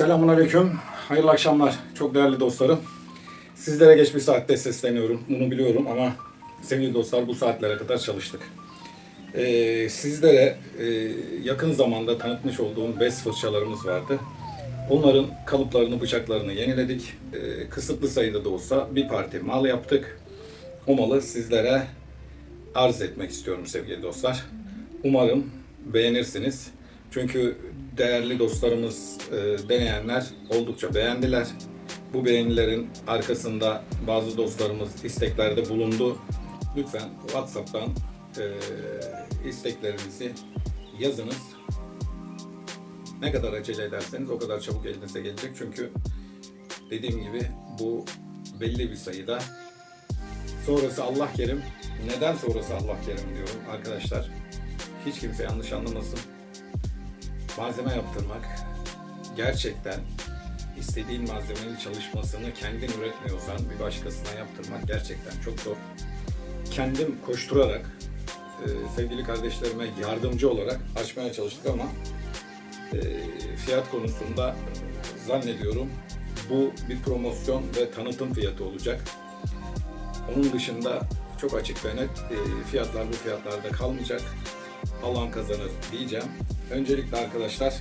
Selamun Aleyküm. Hayırlı akşamlar. Çok değerli dostlarım. Sizlere geç bir saatte sesleniyorum. Bunu biliyorum ama sevgili dostlar bu saatlere kadar çalıştık. Ee, sizlere e, yakın zamanda tanıtmış olduğum bez fırçalarımız vardı. Onların kalıplarını, bıçaklarını yeniledik. Ee, kısıtlı sayıda da olsa bir parti mal yaptık. O malı sizlere arz etmek istiyorum sevgili dostlar. Umarım beğenirsiniz. Çünkü değerli dostlarımız, e, deneyenler oldukça beğendiler. Bu beğenilerin arkasında bazı dostlarımız isteklerde bulundu. Lütfen WhatsApp'tan e, isteklerinizi yazınız. Ne kadar acele ederseniz o kadar çabuk elinize gelecek. Çünkü dediğim gibi bu belli bir sayıda Sonrası Allah kerim. Neden sonrası Allah kerim diyorum arkadaşlar. Hiç kimse yanlış anlamasın. Malzeme yaptırmak gerçekten istediğin malzemenin çalışmasını kendin üretmiyorsan bir başkasına yaptırmak gerçekten çok zor. Kendim koşturarak e, sevgili kardeşlerime yardımcı olarak açmaya çalıştık ama e, fiyat konusunda e, zannediyorum bu bir promosyon ve tanıtım fiyatı olacak. Onun dışında çok açık ve net fiyatlar bu fiyatlarda kalmayacak. Alan kazanır diyeceğim. Öncelikle arkadaşlar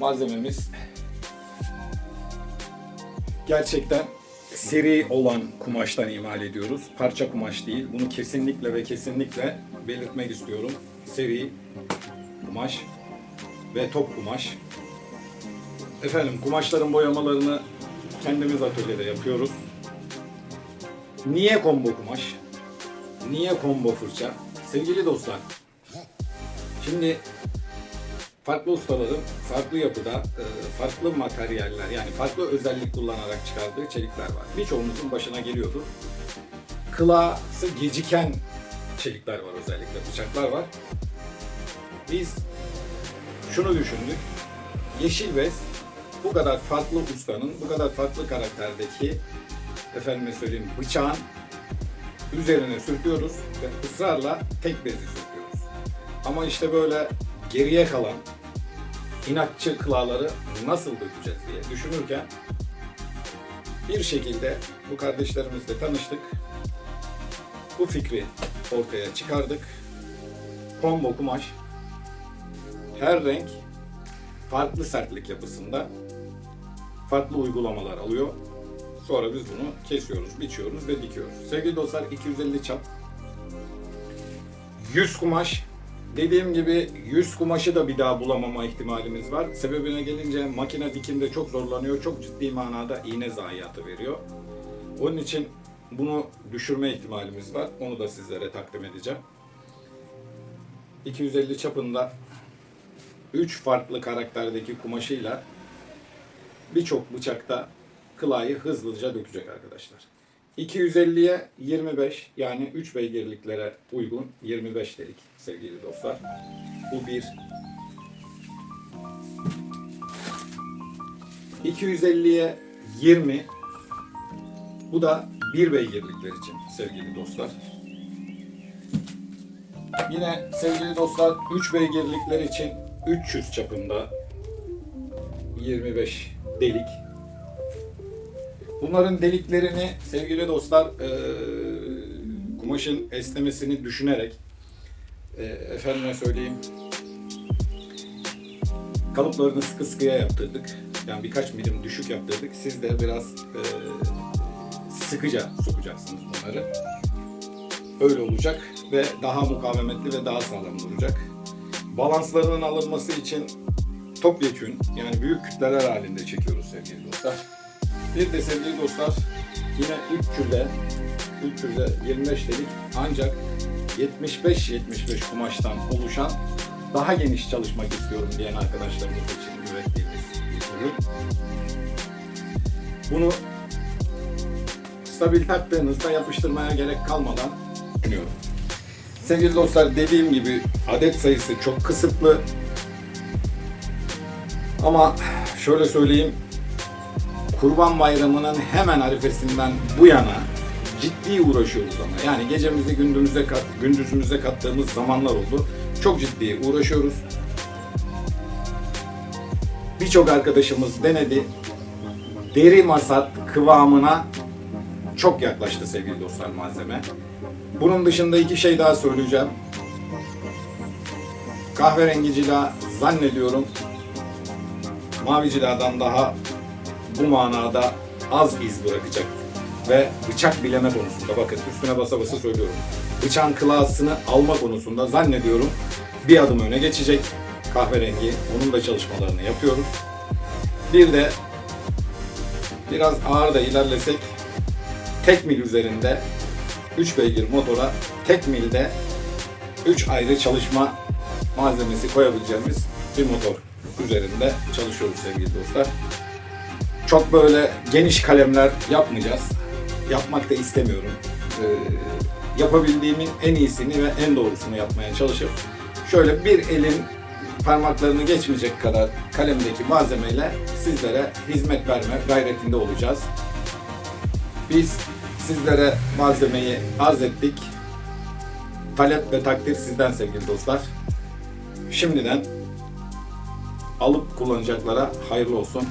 malzememiz gerçekten seri olan kumaştan imal ediyoruz. Parça kumaş değil. Bunu kesinlikle ve kesinlikle belirtmek istiyorum. Seri kumaş ve top kumaş. Efendim kumaşların boyamalarını kendimiz atölyede yapıyoruz. Niye combo kumaş? Niye combo fırça? Sevgili dostlar, şimdi farklı ustaların farklı yapıda, e, farklı materyaller yani farklı özellik kullanarak çıkardığı çelikler var. Birçoğumuzun başına geliyordu. Klası geciken çelikler var özellikle, bıçaklar var. Biz şunu düşündük. Yeşil bez bu kadar farklı ustanın, bu kadar farklı karakterdeki efendime söyleyeyim bıçağın üzerine sürtüyoruz ve ısrarla tek bezi sürtüyoruz. Ama işte böyle geriye kalan inatçı kılaları nasıl dökeceğiz diye düşünürken bir şekilde bu kardeşlerimizle tanıştık. Bu fikri ortaya çıkardık. Combo kumaş her renk farklı sertlik yapısında farklı uygulamalar alıyor. Sonra biz bunu kesiyoruz, biçiyoruz ve dikiyoruz. Sevgili dostlar 250 çap. 100 kumaş. Dediğim gibi 100 kumaşı da bir daha bulamama ihtimalimiz var. Sebebine gelince makine dikimde çok zorlanıyor. Çok ciddi manada iğne zayiatı veriyor. Onun için bunu düşürme ihtimalimiz var. Onu da sizlere takdim edeceğim. 250 çapında 3 farklı karakterdeki kumaşıyla birçok bıçakta kılayı hızlıca dökecek arkadaşlar. 250'ye 25 yani 3 beygirliklere uygun 25 delik sevgili dostlar. Bu bir. 250'ye 20 bu da 1 beygirlikler için sevgili dostlar. Yine sevgili dostlar 3 beygirlikler için 300 çapında 25 delik Bunların deliklerini sevgili dostlar e, kumaşın esnemesini düşünerek e, efendime söyleyeyim kalıplarını sıkı sıkıya yaptırdık. Yani birkaç milim düşük yaptırdık. Siz de biraz e, sıkıca sokacaksınız bunları. Öyle olacak ve daha mukavemetli ve daha sağlam duracak. Balanslarının alınması için topyekün yani büyük kütleler halinde çekiyoruz sevgili dostlar. Bir de sevgili dostlar yine 3 türde 3 türde 25 delik ancak 75-75 kumaştan oluşan daha geniş çalışmak istiyorum diyen arkadaşlarımız için ürettiğimiz bir ürün. Bunu stabil taktığınızda yapıştırmaya gerek kalmadan düşünüyorum. Sevgili dostlar dediğim gibi adet sayısı çok kısıtlı. Ama şöyle söyleyeyim Kurban Bayramı'nın hemen arifesinden bu yana ciddi uğraşıyoruz ama. Yani gecemizi gündüzümüze kat, gündüzümüze kattığımız zamanlar oldu. Çok ciddi uğraşıyoruz. birçok arkadaşımız denedi. Deri masat kıvamına çok yaklaştı sevgili dostlar malzeme. Bunun dışında iki şey daha söyleyeceğim. Kahverengi cila zannediyorum mavi ciladan daha bu manada az iz bırakacak. Ve bıçak bileme konusunda bakın üstüne basa basa söylüyorum. Bıçağın klasını alma konusunda zannediyorum bir adım öne geçecek kahverengi. Onun da çalışmalarını yapıyoruz. Bir de biraz ağır da ilerlesek tek mil üzerinde 3 beygir motora tek milde 3 ayrı çalışma malzemesi koyabileceğimiz bir motor üzerinde çalışıyoruz sevgili dostlar. Çok böyle geniş kalemler yapmayacağız. Yapmak da istemiyorum. Ee, yapabildiğimin en iyisini ve en doğrusunu yapmaya çalışıp şöyle bir elin parmaklarını geçmeyecek kadar kalemdeki malzemeyle sizlere hizmet verme gayretinde olacağız. Biz sizlere malzemeyi arz ettik. Talep ve takdir sizden sevgili dostlar. Şimdiden alıp kullanacaklara hayırlı olsun.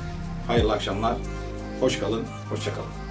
Hayırlı akşamlar. Hoş kalın, hoşça kalın.